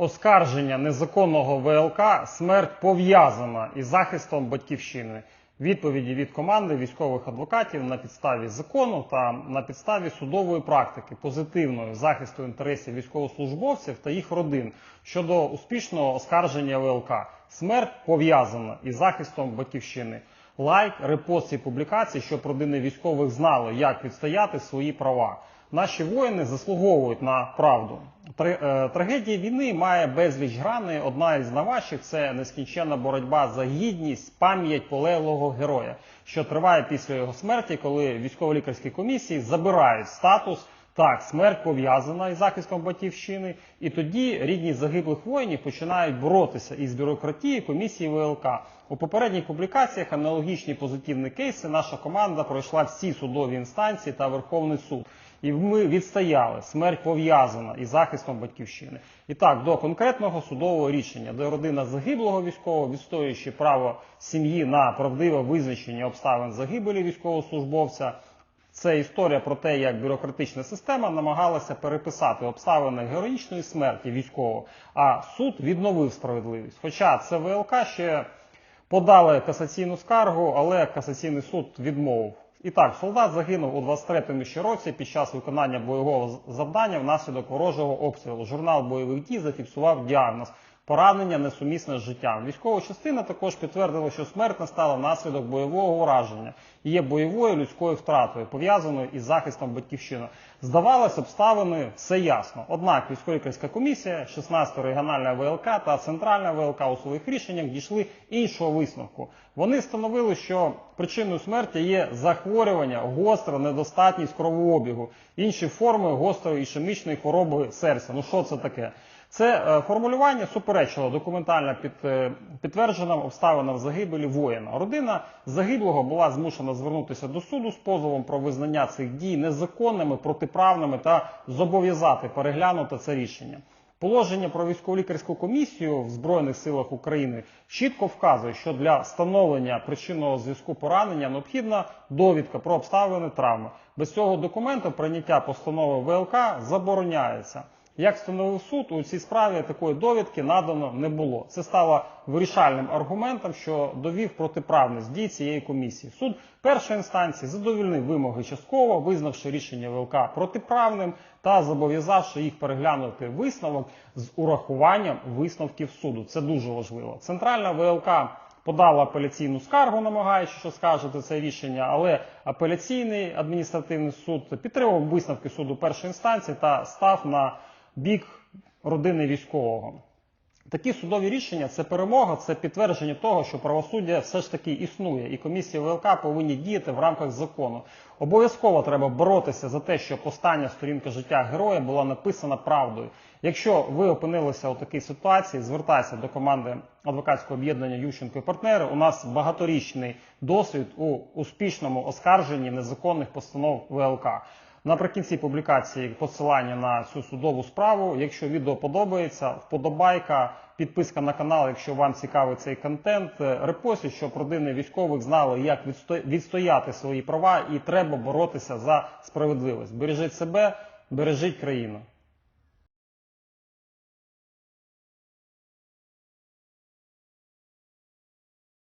Оскарження незаконного ВЛК смерть пов'язана із захистом батьківщини. Відповіді від команди військових адвокатів на підставі закону та на підставі судової практики позитивної захисту інтересів військовослужбовців та їх родин щодо успішного оскарження ВЛК. Смерть пов'язана із захистом батьківщини. Лайк, репост і публікації, щоб родини військових знали, як відстояти свої права. Наші воїни заслуговують на правду. Е, Трагедія війни має безліч граней. Одна із найважчих це нескінченна боротьба за гідність, пам'ять полеглого героя, що триває після його смерті, коли військово-лікарські комісії забирають статус. Так, смерть пов'язана із захистом батьківщини, і тоді рідні загиблих воїнів починають боротися із бюрократією комісії ВЛК. У попередніх публікаціях аналогічні позитивні кейси. Наша команда пройшла всі судові інстанції та Верховний суд. І ми відстояли смерть пов'язана із захистом батьківщини. І так, до конкретного судового рішення, де родина загиблого військового, відстоюючи право сім'ї на правдиве визначення обставин загибелі військовослужбовця. Це історія про те, як бюрократична система намагалася переписати обставини героїчної смерті військового, а суд відновив справедливість. Хоча це ВЛК ще подали касаційну скаргу, але касаційний суд відмовив. І так, солдат загинув у 23-му ще році під час виконання бойового завдання внаслідок ворожого обстрілу. Журнал бойових дій зафіксував діагноз поранення несумісне з життям. Військова частина також підтвердила, що смерть настала внаслідок бойового ураження і є бойовою людською втратою, пов'язаною із захистом батьківщини. Здавалось, обставини все ясно. Однак військово-лікарська комісія, 16 регіональна ВЛК та центральна ВЛК у своїх рішеннях дійшли іншого висновку. Вони встановили, що причиною смерті є захворювання, гостра недостатність кровообігу, інші форми гострої ішемічної хвороби серця. Ну що це таке? Це е, формулювання суперечило документально під, е, підтвердженим обставинам загибелі воїна. Родина загиблого була змушена звернутися до суду з позовом про визнання цих дій незаконними, протиправними та зобов'язати переглянути це рішення. Положення про військово-лікарську комісію в Збройних силах України чітко вказує, що для встановлення причинного зв'язку поранення необхідна довідка про обставини травми. Без цього документу прийняття постанови ВЛК забороняється. Як встановив суд, у цій справі такої довідки надано не було. Це стало вирішальним аргументом, що довів протиправність дій цієї комісії. Суд першої інстанції задовільнив вимоги частково, визнавши рішення ВЛК протиправним та зобов'язавши їх переглянути висновок з урахуванням висновків суду. Це дуже важливо. Центральна ВЛК подала апеляційну скаргу, намагаючись оскаржити це рішення, але апеляційний адміністративний суд підтримав висновки суду першої інстанції та став на бік родини військового. Такі судові рішення це перемога, це підтвердження того, що правосуддя все ж таки існує, і комісії ВЛК повинні діяти в рамках закону. Обов'язково треба боротися за те, щоб остання сторінка життя героя була написана правдою. Якщо ви опинилися у такій ситуації, звертайтеся до команди адвокатського об'єднання Ющенко і партнери. У нас багаторічний досвід у успішному оскарженні незаконних постанов ВЛК. Наприкінці публікації посилання на цю судову справу. Якщо відео подобається, вподобайка, підписка на канал, якщо вам цікавий цей контент, е, репостіть, щоб родини військових знали, як відсто- відстояти свої права, і треба боротися за справедливість. Бережіть себе, бережіть країну.